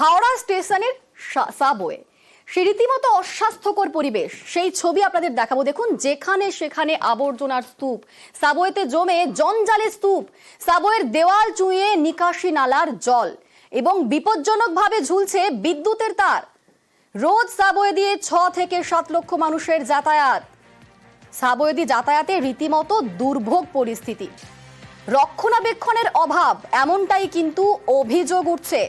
হাওড়া স্টেশনের সাবওয়ে সে রীতিমতো অস্বাস্থ্যকর পরিবেশ। সেই ছবি আপনাদের দেখাবো। দেখুন, যেখানে সেখানে আবর্জনার স্তূপ। সাবওয়েতে জমে জঞ্জালের স্তূপ। সাবওয়ের দেওয়াল চুঁয়ে নিকাশি নালার জল এবং বিপজ্জনকভাবে ঝুলছে বিদ্যুতের তার। রোজ সাবওয়ে দিয়ে ছ থেকে সাত লক্ষ মানুষের যাতায়াত। সাবওয়ে দিয়ে যাতায়াতে রীতিমতো দুর্ভোগ পরিস্থিতি। রক্ষণাবেক্ষণের অভাব, এমনটাই কিন্তু অভিযোগ উঠছে।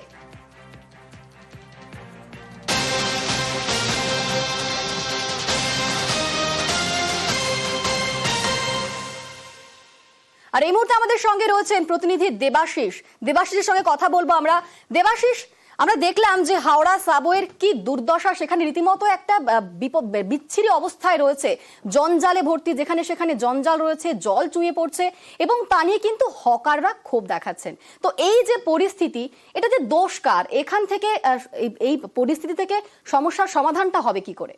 আর এই মুহূর্তে আমাদের সঙ্গে রয়েছেন প্রতিনিধি দেবাশিস। দেবাশিসের সঙ্গে কথা বলব আমরা। দেবাশিস, আমরা দেখলাম যে হাওড়া সাবওয়ের কি দুর্দশা, সেখানে রীতিমতো একটা বিচ্ছিরি অবস্থায় রয়েছে। জঞ্জালে ভর্তি, যেখানে সেখানে জঞ্জাল রয়েছে, জল চুঁয়ে পড়ছে এবং তা নিয়ে কিন্তু হকাররা ক্ষোভ দেখাচ্ছেন। তো এই যে পরিস্থিতি, এটা যে দোষ কার এখান থেকে এই পরিস্থিতি থেকে সমস্যার সমাধানটা হবে কি করে?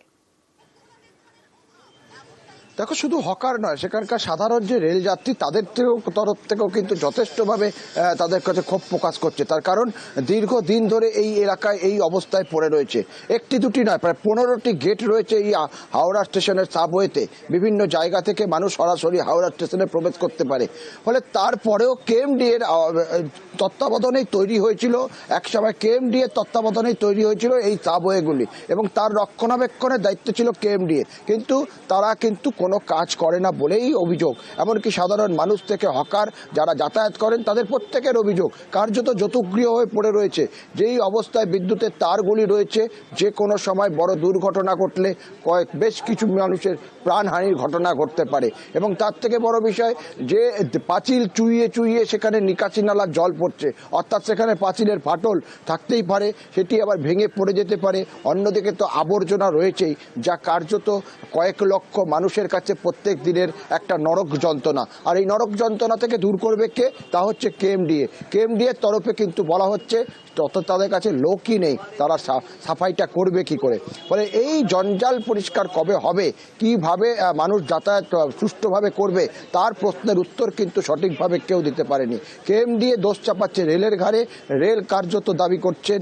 দেখো, শুধু হকার নয়, সেখানকার সাধারণ যে রেল যাত্রী তাদের থেকেও, তরফ থেকেও কিন্তু যথেষ্টভাবে তাদের কাছে ক্ষোভ প্রকাশ করছে। তার কারণ, দীর্ঘদিন ধরে এই এলাকায় এই অবস্থায় পড়ে রয়েছে। একটি দুটি নয়, প্রায় পনেরোটি গেট রয়েছে এই হাওড়া স্টেশনের সাবওয়েতে। বিভিন্ন জায়গা থেকে মানুষ সরাসরি হাওড়া স্টেশনে প্রবেশ করতে পারে। ফলে তারপরেও কেএমডি এর তত্ত্বাবধানেই তৈরি হয়েছিল, একসময় কেএমডি এর তত্ত্বাবধানেই তৈরি হয়েছিল এই সাবওয়েগুলি। এবং তার রক্ষণাবেক্ষণের দায়িত্ব ছিল কেএমডি কিন্তু তারা কিন্তু কোনো কাজ করে না বলেই অভিযোগ। এমনকি সাধারণ মানুষ থেকে হকার যারা যাতায়াত করেন, তাদের প্রত্যেকের অভিযোগ। কার্যত যতুগৃহ হয়ে পড়ে রয়েছে। যেই অবস্থায় বিদ্যুতের তারগুলি রয়েছে, যে কোনো সময় বড় দুর্ঘটনা ঘটলে কয়েক, বেশ কিছু মানুষের প্রাণহানির ঘটনা ঘটতে পারে। এবং তার থেকে বড় বিষয়, যে পাঁচিল চুইয়ে চুইয়ে সেখানে নিকাশি নালার জল পড়ছে, অর্থাৎ সেখানে পাঁচিলের ফাটল থাকতেই পারে, সেটি আবার ভেঙে পড়ে যেতে পারে। অন্যদিকে তো আবর্জনা রয়েছেই, যা কার্যত কয়েক লক্ষ মানুষের কাছে প্রত্যেক দিনের একটা নরক যন্ত্রণা। আর এই নরক যন্ত্রণা থেকে দূর করবে কে? তা হচ্ছে কেএমডিএ। কেএমডিএর তরফে কিন্তু বলা হচ্ছে তত তাদের কাছে লোকই নেই, তারা সাফাইটা করবে কি করে? ফলে এই জঞ্জাল পরিষ্কার কবে হবে? কীভাবে মানুষ যাতায়াত সুষ্ঠুভাবে করবে? তার প্রশ্নের উত্তর কিন্তু সঠিকভাবে কেউ দিতে পারেনি। কেএমডিএ দোষ চাপাচ্ছে রেলের ঘাড়ে। রেল কার্যত দাবি করছেন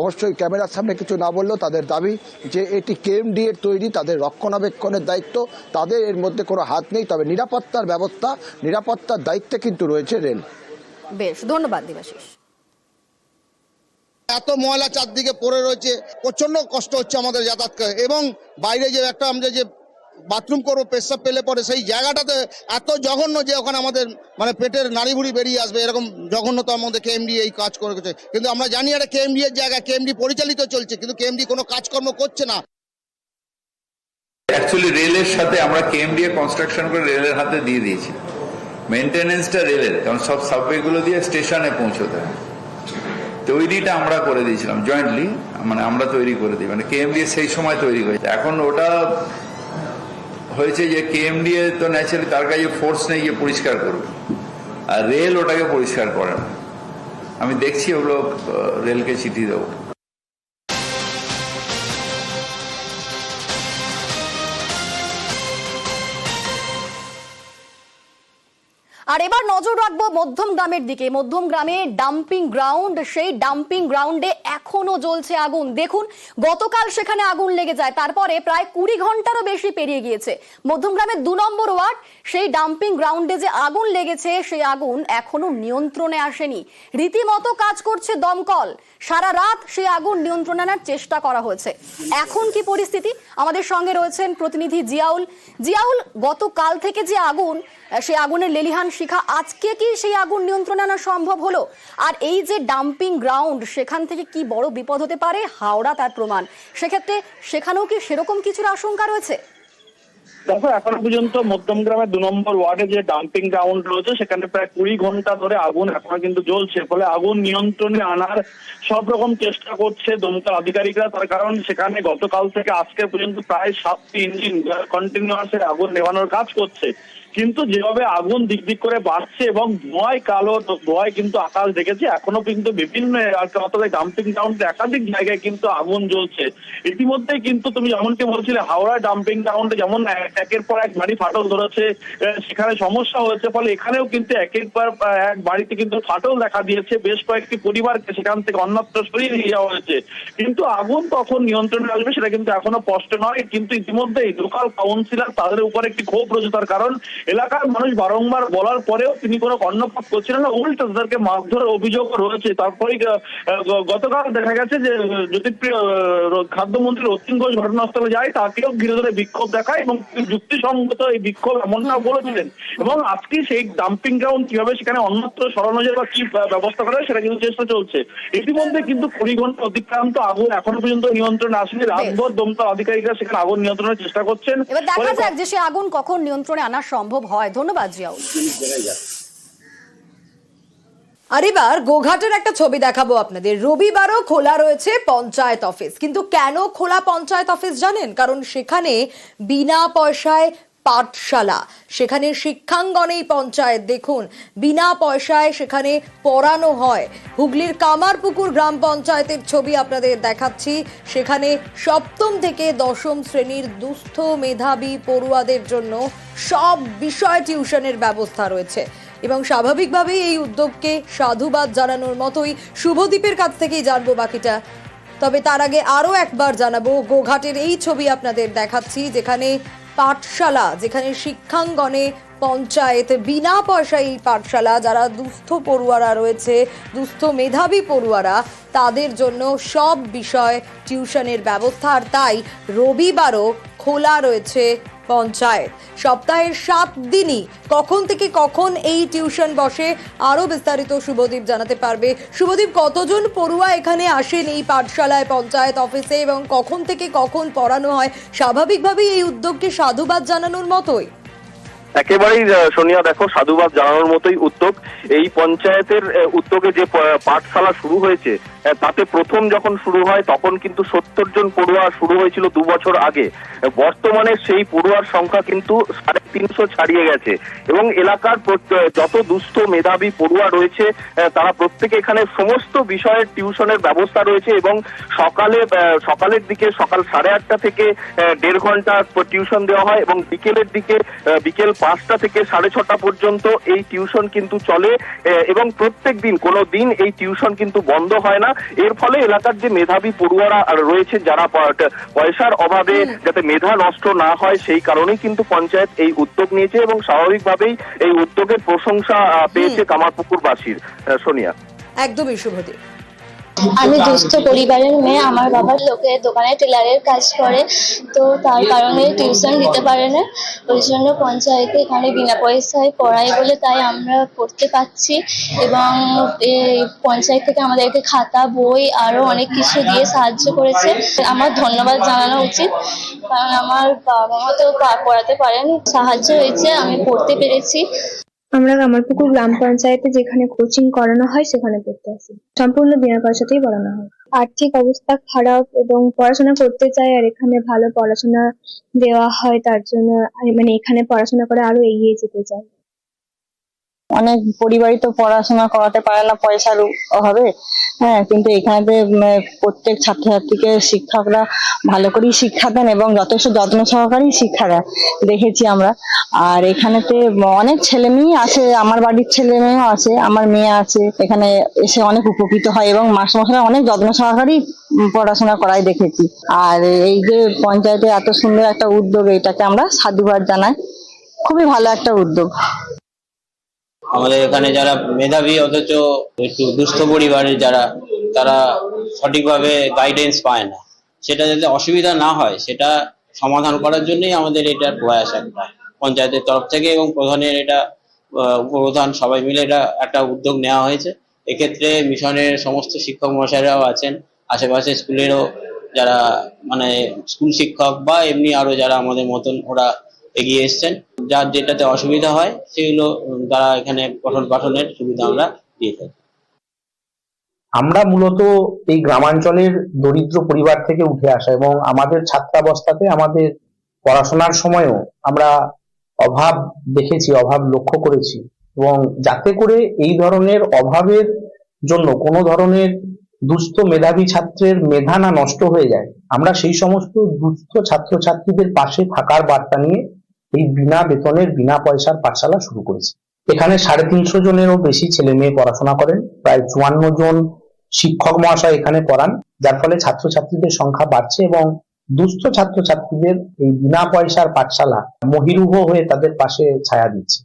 অবশ্যই ক্যামেরার সামনে কিছু না বললেও তাদের দাবি যে এটি কেএমডি এর তৈরি, তাদের রক্ষণাবেক্ষণের দায়িত্ব। তাদের এর মধ্যে কোনো হাত নেই তবে নিরাপত্তার ব্যবস্থা নিরাপত্তার দায়িত্বে কিন্তু রয়েছে রেল। বেশ ধন্যবাদ দেবাশিস। এত ময়লা চারদিকে পড়ে রয়েছে প্রচণ্ড কষ্ট হচ্ছে আমাদের যাতায়াত করে এবং বাইরে যে একটা আমরা যে বাথরুম করব পেশাব পেলে পরে সেই জায়গাটাতে এত জঘন্য যে ওখানে আমাদের মানে পেটের নাড়ি ভুড়ি বেরিয়ে আসবে এরকম জঘন্যতার মধ্যে কেএমডি এই কাজ করেছে। কিন্তু আমরা জানি এটা কেএমডি এর জায়গা কেএমডি পরিচালিত চলছে কিন্তু কেএমডি কোনো কাজকর্ম করছে না। অ্যাকচুয়ালি রেলের সাথে আমরা কেএমডিএ কনস্ট্রাকশন করে রেলের হাতে দিয়ে দিয়েছি। মেনটেনেন্সটা রেলের কারণ সব সাবওয়েগুলো দিয়ে স্টেশনে পৌঁছতে হয়। তৈরিটা আমরা করে দিয়েছিলাম জয়েন্টলি মানে আমরা তৈরি করে দিই মানে কেএমডিএ সেই সময় তৈরি হয়েছে এখন ওটা হয়েছে যে কেএমডিএ তো ন্যাচারালি তার কাছে ফোর্স নেই যে পরিষ্কার করবে আর রেল ওটাকে পরিষ্কার করে না। আমি দেখছি ওগুলো রেলকে চিঠি দেবো। আর এবার নজর রাখব মধ্যম গ্রামের দিকে। মধ্যম গ্রামে ডাম্পিং গ্রাউন্ড সেই ডাম্পিং গ্রাউন্ডে এখনও জ্বলছে আগুন। দেখুন, গতকাল সেখানে আগুন লেগে যায়। তারপরে প্রায় কুড়ি ঘন্টারও বেশি পেরিয়ে গিয়েছে। মধ্যম গ্রামের দু নম্বর ওয়ার্ড, সেই ডাম্পিং গ্রাউন্ডে যে আগুন লেগেছে, সেই আগুন এখনও নিয়ন্ত্রণে আসেনি। রীতিমতো কাজ করছে দমকল। সারা রাত সেই আগুন নিয়ন্ত্রণে আনার চেষ্টা করা হয়েছে। এখন কি পরিস্থিতি? আমাদের সঙ্গে রয়েছেন প্রতিনিধি জিয়াউল। জিয়াউল, গতকাল থেকে যে আগুন সেই আগুনের লেলিহান শিখা, আজকে কি সেই আগুন নিয়ন্ত্রণে আনা সম্ভব হলো? আর এই যে ডাম্পিং গ্রাউন্ড, সেখান থেকে কি বড় বিপদ হতে পারে? হাওড়া তার প্রমাণ। সেক্ষেত্রে সেখানেও কি সেরকম কিছুর আশঙ্কা রয়েছে? দেখো, এখনও পর্যন্ত মধ্যম গ্রামের দু নম্বর ওয়ার্ডে যে ডাম্পিং গ্রাউন্ড রয়েছে, সেখানে প্রায় কুড়ি ঘণ্টা ধরে আগুন এখনও কিন্তু জ্বলছে। ফলে আগুন নিয়ন্ত্রণে আনার সব রকম চেষ্টা করছে দমকল আধিকারিকরা। তার কারণ সেখানে গতকাল থেকে আজকে পর্যন্ত প্রায় সাতটি ইঞ্জিন কন্টিনিউয়াস আগুন নেভানোর কাজ করছে। কিন্তু যেভাবে আগুন দিক দিক করে বাড়ছে এবং ধোঁয়ায় কালো ধোঁয়ায় কিন্তু আকাশ দেখেছে, এখনও কিন্তু বিভিন্ন অর্থাৎ ডাম্পিং গ্রাউন্ডে একাধিক জায়গায় কিন্তু আগুন জ্বলছে। ইতিমধ্যে কিন্তু তুমি যেমনটি বলছিলে হাওড়া ডাম্পিং গ্রাউন্ডে যেমন একের পর এক বাড়ি ফাটল ধরেছে সেখানে সমস্যা হয়েছে, ফলে এখানেও কিন্তু একের পর এক বাড়িতে কিন্তু ফাটল দেখা দিয়েছে। বেশ কয়েকটি পরিবারকে সেখান থেকে অন্যত্র সরিয়ে নিয়ে যাওয়া হয়েছে। কিন্তু আগুন কখন নিয়ন্ত্রণে আসবে সেটা কিন্তু এখনও স্পষ্ট নয়। কিন্তু ইতিমধ্যেই লোকাল কাউন্সিলর তাদের উপর একটি ক্ষোভ রয়েছে, তার কারণ এলাকার মানুষ বারংবার বলার পরেও তিনি কোনো কর্ণপাত করছিলেন না উল্টো তাদেরকে মারধরের অভিযোগ রয়েছে। তারপরে গতকাল দেখা গেছে যে জ্যোতিপ্রিয় খাদ্যমন্ত্রী রতিন ঘোষ ঘটনাস্থলে যায় তাকেও ঘিরে ধরে বিক্ষোভ দেখায় এবং যুক্তিসঙ্গত এই বিক্ষোভ এমনটা বলেছিলেন। এবং আজকে সেই ডাম্পিং গ্রাউন্ড কীভাবে সেখানে অন্যত্র সরানো যায় বা কি ব্যবস্থা করা যায় সেটা কিন্তু চেষ্টা চলছে। ইতিমধ্যে কিন্তু কুড়ি ঘণ্টা অতিক্রান্ত আগুন এখনও পর্যন্ত নিয়ন্ত্রণে আসেনি। রাতভর দমকল আধিকারিকরা সেখানে আগুন নিয়ন্ত্রণের চেষ্টা করছেন। এবার দেখা যাক যে সে আগুন কখন নিয়ন্ত্রণে আনা সম্ভব হয়। ধন্যবাদ জিয়াউল। আর এবার গোঘাটের একটা ছবি দেখাবো আপনাদের। রবিবারও খোলা রয়েছে পঞ্চায়েত অফিস। কিন্তু কেন খোলা পঞ্চায়েত অফিস জানেন? কারণ সেখানে বিনা পয়সায় পাঠশালা। সেখানে শিক্ষাঙ্গনেই পঞ্চায়েত। দেখুন, বিনা পয়সায় সেখানে পড়ানো হয়। হুগলির কামারপুকুর গ্রাম পঞ্চায়েতের ছবি আপনাদের দেখাচ্ছি। সেখানে সপ্তম থেকে দশম শ্রেণির দুস্থ মেধাবী পড়ুয়াদের জন্য সব বিষয় টিউশনের ব্যবস্থা রয়েছে। এবং স্বাভাবিকভাবেই এই উদ্যোগকে সাধুবাদ জানানোর মতোই শুভদীপের কাছ থেকেই জানব বাকিটা। তবে তার আগে আরও একবার জানাব, গোঘাটের এই ছবি আপনাদের দেখাচ্ছি, যেখানে পাঠশালা, যেখানে শিক্ষাঙ্গনে পঞ্চায়েত বিনা পয়সায় এই পাঠশালা, যারা দুস্থ পড়ুয়ারা রয়েছে, দুস্থ মেধাবী পড়ুয়ারা, তাদের জন্য সব বিষয় টিউশনের ব্যবস্থা। আর তাই রবিবারও খোলা রয়েছে পঞ্চায়েত। সপ্তাহের সাত দিনই কখন থেকে কখন এই টিউশন বসে আরও বিস্তারিত শুভদীপ জানাতে পারবে। শুভদীপ, কতজন পড়ুয়া এখানে আসেন এই পাঠশালায়, পঞ্চায়েত অফিসে এবং কখন থেকে কখন পড়ানো হয়? স্বাভাবিকভাবেই এই উদ্যোগকে সাধুবাদ জানানোর মতোই। একেবারেই সোনিয়া, দেখো, সাধুবাদ জানানোর মতোই উদ্যোগ। এই পঞ্চায়েতের উদ্যোগে যে পাঠশালা শুরু হয়েছে তাতে প্রথম যখন শুরু হয়, তখন কিন্তু সত্তর জন পড়ুয়া শুরু হয়েছিল দু বছর আগে। বর্তমানে সেই পড়ুয়ার সংখ্যা কিন্তু সাড়ে তিনশো ছাড়িয়ে গেছে। এবং এলাকার যত দুস্থ মেধাবী পড়ুয়া রয়েছে তারা প্রত্যেকে এখানে সমস্ত বিষয়ের টিউশনের ব্যবস্থা রয়েছে এবং সকালে সকালের দিকে সকাল সাড়ে আটটা থেকে দেড় ঘণ্টা টিউশন দেওয়া হয় এবং বিকেলের দিকে বিকেল পাঁচটা থেকে সাড়ে ছটা পর্যন্ত এই টিউশন কিন্তু চলে এবং প্রত্যেক দিন, কোনো দিন এই টিউশন কিন্তু বন্ধ হয় না। এর ফলে এলাকার যে মেধাবী পড়ুয়ারা রয়েছে যারা পয়সার অভাবে যাতে মেধা নষ্ট না হয় সেই কারণেই কিন্তু পঞ্চায়েত এই উদ্যোগ নিয়েছে এবং স্বাভাবিকভাবেই এই উদ্যোগের প্রশংসা পেয়েছে কামারপুকুরবাসীর। সোনিয়া। একদমই শুভদীপ আমি দুস্থ পরিবারের মেয়ে, আমার বাবার লোকের দোকানে টেলারের কাজ করে, তো তার কারণে টিউশন দিতে পারে না। ওই জন্য পঞ্চায়েতে এখানে বিনা পয়সায় পড়ায় বলে তাই আমরা পড়তে পাচ্ছি এবং এই পঞ্চায়েত থেকে আমাদেরকে খাতা, বই আরও অনেক কিছু দিয়ে সাহায্য করেছে। আমার ধন্যবাদ জানানো উচিত, কারণ আমার বাবা মা তো পড়াতে পারেনি। সাহায্য হয়েছে, আমি পড়তে পেরেছি। আমরা কামারপুকুর গ্রাম পঞ্চায়েতে যেখানে কোচিং করানো হয়, সেখানে পড়তে আসি। সম্পূর্ণ বিনা পয়সাতেই পড়ানো হয়। আর্থিক অবস্থা খারাপ এবং পড়াশোনা করতে চাই আর এখানে ভালো পড়াশোনা দেওয়া হয়, তার জন্য মানে এখানে পড়াশোনা করে আরও এগিয়ে যেতে চাই। অনেক পরিবারই তো পড়াশোনা করাতে পারে না, পয়সার অভাবে। হ্যাঁ কিন্তু এখানে প্রত্যেক ছাত্রছাত্রীকে শিক্ষকরা ভালো করেই শিক্ষা দেন এবং যথেষ্ট যত্ন সহকারেই শিক্ষা দেয় দেখেছি আমরা। আর এখানেতে অনেক ছেলে মেয়ে আছে আমার বাড়ির ছেলে মেয়েও আছে আমার মেয়ে আছে, এখানে এসে অনেক উপকৃত হয় এবং মাস্টারমশাইরা অনেক যত্ন সহকারেই পড়াশোনা করাই দেখেছি। আর এই যে পঞ্চায়েতে এত সুন্দর একটা উদ্যোগ, এটাকে আমরা সাধুবাদ জানাই। খুবই ভালো একটা উদ্যোগ। আমাদের এখানে যারা মেধাবী অথচ একটু দুস্থ পরিবারের যারা তারা সঠিকভাবে গাইডেন্স পায় না। সেটা যাতে অসুবিধা না হয় সেটা সমাধান করার জন্যই আমাদের এটার প্রয়াস একটা। পঞ্চায়েতের তরফ থেকে এবং প্রধানের এটা আহ, উপপ্রধান সবাই মিলে এটা একটা উদ্যোগ নেওয়া হয়েছে। এক্ষেত্রে মিশনের সমস্ত শিক্ষক মশাইরাও আছেন আশেপাশে স্কুলেরও যারা মানে স্কুল শিক্ষক বা এমনি আরও যারা আমাদের মতন ওরা এগিয়ে এসছেন। যার যেটাতে অসুবিধা হয়, সেগুলো তারা এখানে পঠন পাঠনের সুবিধা আমরা দিয়ে থাকি। আমরা মূলত এই গ্রামাঞ্চলের দরিদ্র পরিবার থেকে উঠে আসা এবং আমাদের ছাত্রাবস্থাতে আমাদের পড়াশোনার সময়ও আমরা অভাব দেখেছি, অভাব লক্ষ্য করেছি এবং যাতে করে এই ধরনের অভাবের জন্য কোনো ধরনের দুস্থ মেধাবী ছাত্রের মেধা না নষ্ট হয়ে যায়, আমরা সেই সমস্ত দুস্থ ছাত্রছাত্রীদের পাশে থাকার বার্তা নিয়ে এই বিনা বেতনের, বিনা পয়সার পাঠশালা শুরু করেছে। এখানে সাড়ে তিনশো জনেরও বেশি ছেলে মেয়ে পড়াশোনা করেন। প্রায় চুয়ান্ন জন শিক্ষক মহাশয় এখানে পড়ান, যার ফলে ছাত্রছাত্রীদের সংখ্যা বাড়ছে এবং দুস্থ ছাত্রছাত্রীদের এই বিনা পয়সার পাঠশালা মহিরুহ হয়ে তাদের পাশে ছায়া দিচ্ছে।